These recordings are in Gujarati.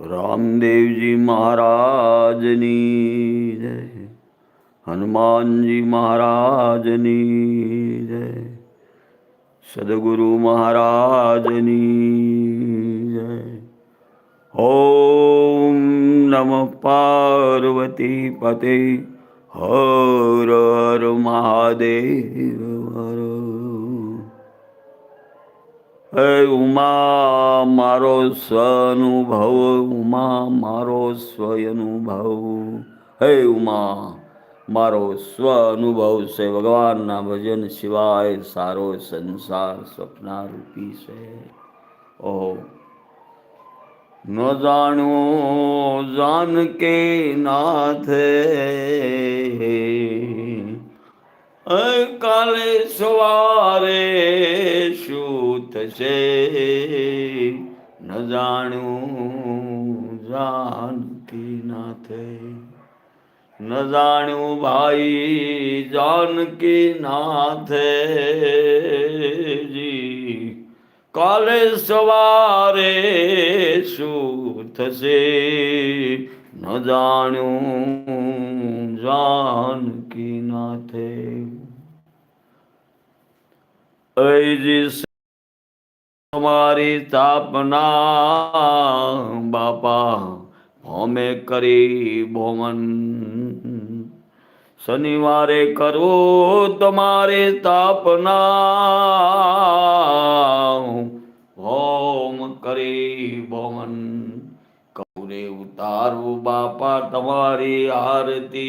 રામદેવજી મહારાજની જય, હનુમાનજી મહારાજની જય, સદગુરુ મહારાજની જય. ઓમ નમ પાર્વતી પતે, હર હર મહાદેવ. હે ઉમા મારો સ્વનુભવ, ઉમા મારો સ્વયનુભવ. હે ઉમા મારો સ્વ અનુભવ છે, ભગવાનના ભજન સિવાય સારો સંસાર સ્વપ્નારૂપી છે. ઓહો ન જાણો જાન કે નાથે. કાલે સવારે શું થશે ન જાણ્યું જાનકી નાથે ન જાણ્યું ભાઈ જાનકી નાથે જી, કાલે સવારે શું થશે ન જાણ્યું જાનકી નાથે અયજી તમારી સ્થાપના, બાપા ભોમે કરી ભોમન શનિવારે કરો તમારે સ્થાપના, હોમ કરી ભોમન કૌરે ઉતારું બાપા તમારી આરતી.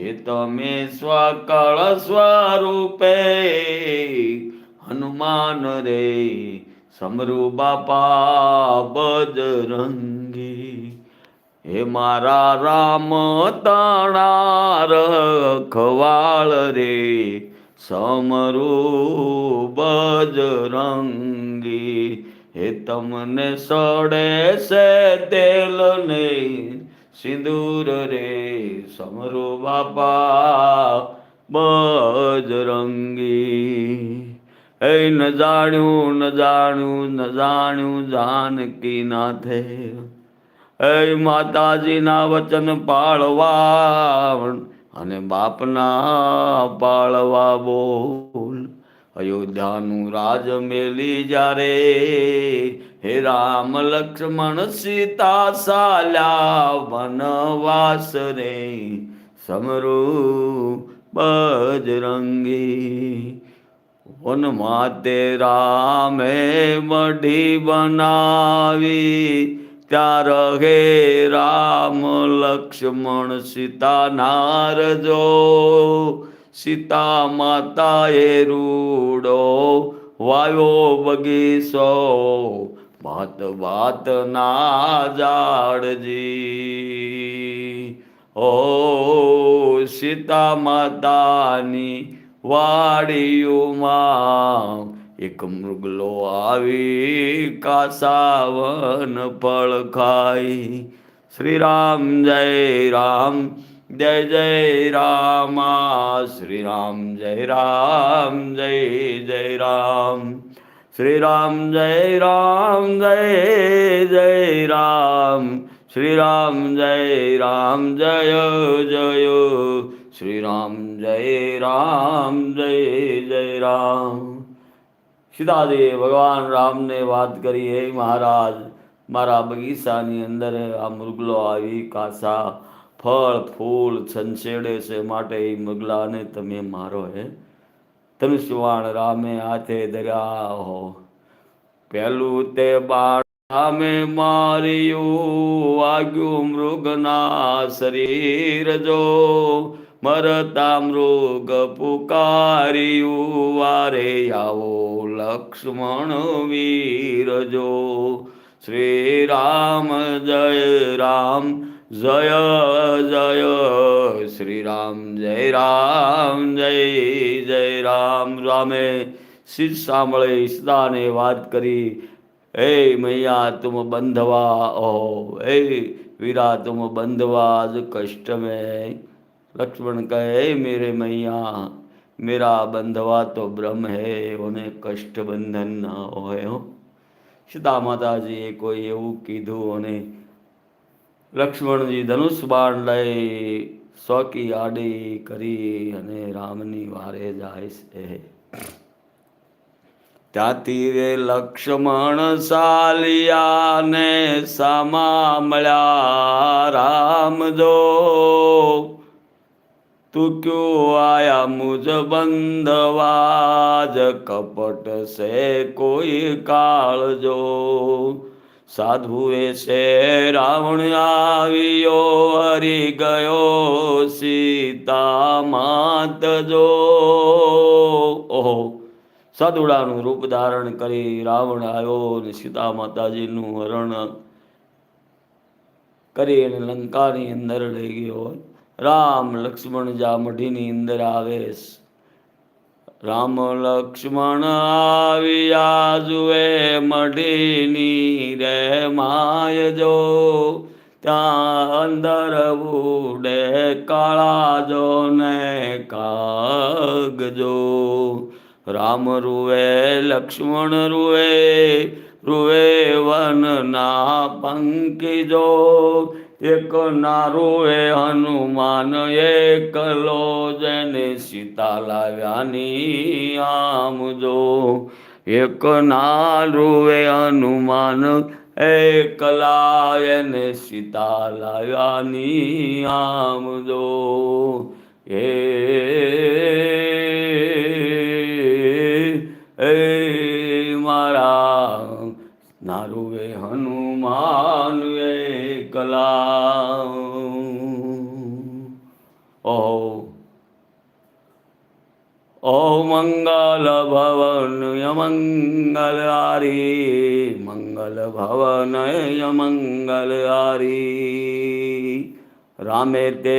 એ તમે સ્વકળ સ્વરૂપે હનુમાન રે સમરુ બાપા બજરંગી હે મારા રામ તાણા રખવાળ રે સમરુ બજરંગી હે તમને સડે છે તેલ ને સિંદૂર રે સમરો બાપા બજરંગી. એ ન જાણ્યું ન જાણ્યું ન જાણ્યું જાનકી નાથે એ માતાજીના વચન પાળવા અને બાપના પાળવા બોલ. અયોધ્યાનું રાજ મેલી જ્યારે હે રામ લક્ષ્મણ સીતા સાલા વનવાસ રે. સમરો બજરંગી વન માતે રામે મઢી બનાવી. ત્યાં રહે રામ લક્ષ્મણ સીતા નારજો. સીતા માતાએ રૂડો, વાયો બગીચો ભાત ભાત ના જાડજી ઓ સીતા માતાની વાડીઓમાં એક મૃગલો આવી કાસાવન ફળ ખાઈ. શ્રી રામ જય રામ જય જય રામ શ્રી રામ જય રામ, જય જય રામ. શ્રી રામ જય રામ, જય જય રામ. શ્રી રામ જય રામ, જય જય. શ્રી રામ જય રામ, જય જય રામ. સીતાજી, ભગવાન રામને વાત કરી, હે મહારાજ, મારા બગીચાની અંદર આ મૃગલો આવી કાસા ફળ, ફૂલ, છંછેડે છે માટે એ મગલાને તમે મારો, હે? તમે શિવાણ રામે હાથે દર્યા હો. પહેલું તે બાળ સામે માર્યું વાગ્યું મૃગના શરીર જો. મરતા મૃગ પુકાર્યું વારે આવો લક્ષ્મણ વીર જો શ્રી રામ, જય રામ જય જય, શ્રી રામ, જય રામ, જય જય રામ. રામે શિર સાંભળે, ઈસદાને વાત કરી, હે મૈયા, તુમ બંધવા ઓ હે વીરા, તુમ બંધવા આજ કષ્ટ મે. લક્ષ્મણ કહે, હે મેરે મૈયા, મેરા બંધવા તો બ્રહ્મ હે, ઓને કષ્ટ બંધન ના હોય, હો. સીતા માતાજીએ કોઈ એવું કીધું અને લક્ષ્મણજી ધનુષ બાણ લઈ સોકી આડી કરી અને રામની વારે જાય છે. ત્યાંથી રે લક્ષ્મણ સાલિયાને સામા મળ્યા રામ જો, તું ક્યું આયા મુજ બંધવાજ? કપટ સે કોઈ કાળજો. સાધુએ છે, રાવણ આવ્યો, હરી ગયો, સીતા માત જો. ઓહો સદુડાનું રૂપ ધારણ કરી રાવણ આવ્યો અને સીતા માતાજીનું હરણ કરી અને લંકાની અંદર લઈ ગયો. રામ લક્ષ્મણ જા મઢીની અંદર આવે રામ લક્ષ્મણ આવ્યા જુએ મઢીની રે માય જો. ત્યાં અંદર ઉડે કાળા જો ને કાગજો. રામ રૂવે લક્ષ્મણ રૂવે રૂવે વનના પંકીજો એક ના એ હનુમાન એકલો જેને સીતા લાવ્યાની આમજો એક ના એ હનુમાન એકલા એને સીતા લાવ્યાની આમ જો. એ મારા નારુવે હનુમાન એકલા ઓ ઓ મંગલ ભવન યમંગલ હારી મંગલ ભવન યમંગલ હારી રામે તે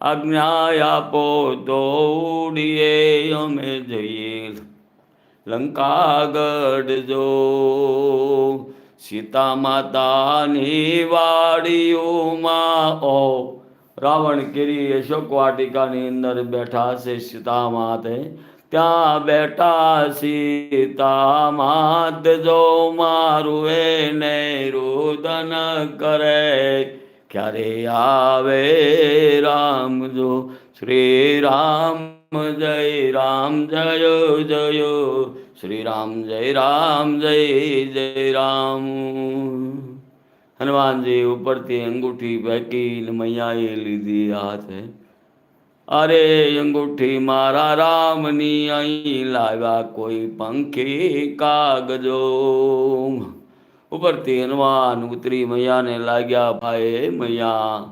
આજ્ઞા આપો તો અમે જઈએ લંકાગઢ જો. સીતા માતાની વાડીઓમાં, ઓ, રાવણ કેરી અશોક વાટિકાની અંદર બેઠા છે સીતા માતે ત્યાં બેઠા સીતા માત જો મારું એને રુદન કરે. ક્યારે આવે રામ જો? શ્રી રામ જય રામ જય જય. શ્રી રામ જય રામ જય જય, રામ. હનુમાનજી ઉપરથી અંગૂઠી ફેંકીને મૈયાએ લીધી હાથે અરે અંગૂઠી મારા રામની અહીં લાવ્યા કોઈ પંખી કાગજો. ઉપરથી હનુમાન ઉતરી મૈયાને લાગ્યા, ભાઈ મૈયા,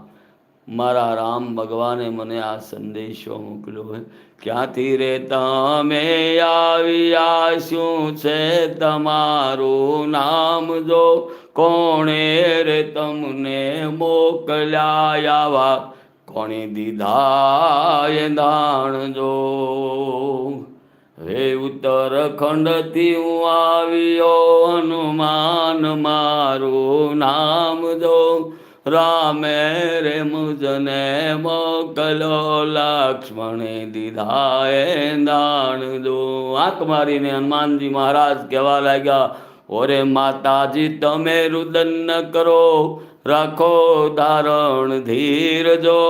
મારા રામ ભગવાને મને આ સંદેશો મોકલ્યો હે. ક્યાંથી રે તમે આવ્યા શું છે તમારું નામ? જો કોણે રે તમને મોકલ્યા કોણે દીધા એ દાણ જો હે ઉત્તરખંડથી હું આવ્યો, હનુમાન મારું નામ જો રામે રે મુજને મોકલો, લક્ષ્મણે દીધા એ દાણ જો આંખ મારીને હનુમાનજી મહારાજ કહેવા લાગ્યા, ઓરે માતાજી, તમે રુદન કરો રાખો ધારણ ધીરજો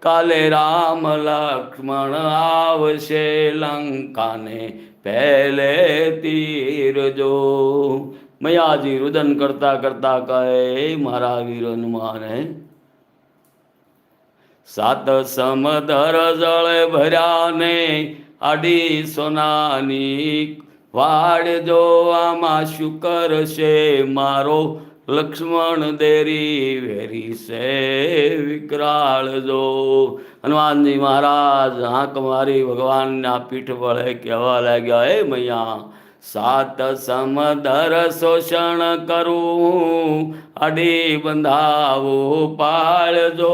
કાલે રામ લક્ષ્મણ આવશે લંકાને પહેલે તીરજો મયાજી રુદન કરતા કરતા કહે, મારા વીર હનુમાને, સાત સમધર જળ ભર્યાને આડી સોનાની વાડજો આમાં શું કરશે મારો લક્ષ્મણ દેરી વેરી સે વિકરાળ જો. હનુમાનજી મહારાજ હાંક મારી ભગવાનના પીઠ વળે કહેવા લાગ્યા, હે મૈયા, સાત સમદર શોષણ કરું અડી બંધાવો પાળજો.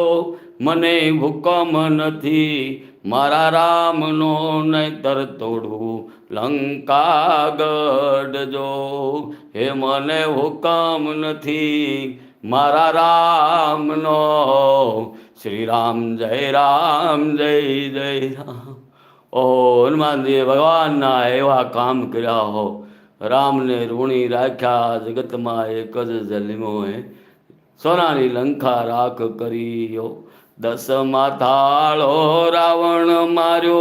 મને ભૂકમ નથી, મારા રામનો નહીતર તોડું લંકા ગઢજો હે મને હુકમ નથી, મારા રામનો. શ્રી રામ જય રામ, જય જય રામ. ઓ હનુમાનજીએ ભગવાનના એવા કામ કર્યા હો. રામને ઋણી રાખ્યા, જગતમાં એક જ જન્મોએ સોનાની લંકા રાખ કરીયો. દસ માથાળો રાવણ માર્યો.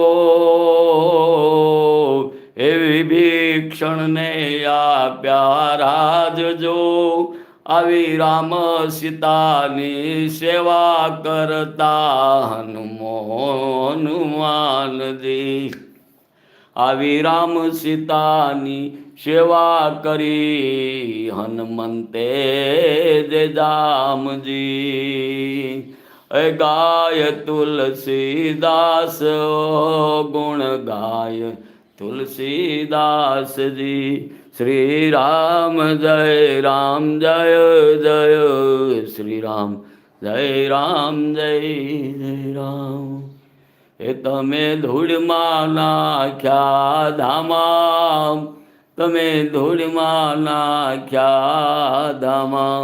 એવી વિભીક્ષણને આપ્યા રાજજો. આવી રામ સીતાની સેવા કરતા હનુમો હનુમાનજી આવી રામ સીતાની સેવા કરી હનુમંતે જે એ ગાય તુલસીદાસ ગુણ ગાય તુલસીદાસજી શ્રી રામ જય રામ જય જય શ્રી રામ જય રામ જય જય રામ એ તમે ધૂળમાં નાખ્યા ધામા તમે ધૂળમાં નાખ્યા ધામા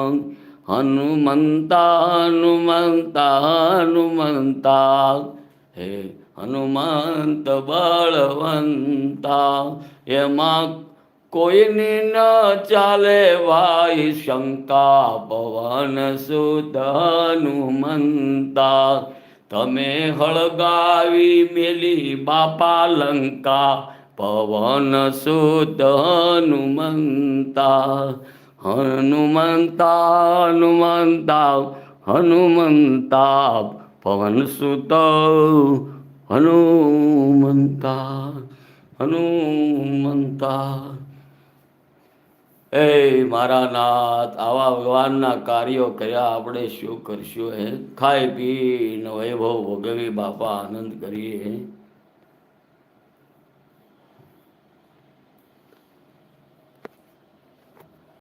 હનુમંતા હનુમંતા હનુમંતા હે હનુમંત બળવંતા. એમાં કોઈની ન ચાલે વાય શંકા પવન સુત હનુમંતા. તમે હળગાવી મેલી બાપા લંકા પવન સુત હનુમંતા. હનુમંતા હનુમંતા હનુમંતા પવન સુત હનુમંતા. એ મારા નાથ, આવા ભગવાનના કાર્યો કર્યા આપણે શું કરશું એ ખાઈ પીને વૈભવ ભોગવી બાપા આનંદ કરીએ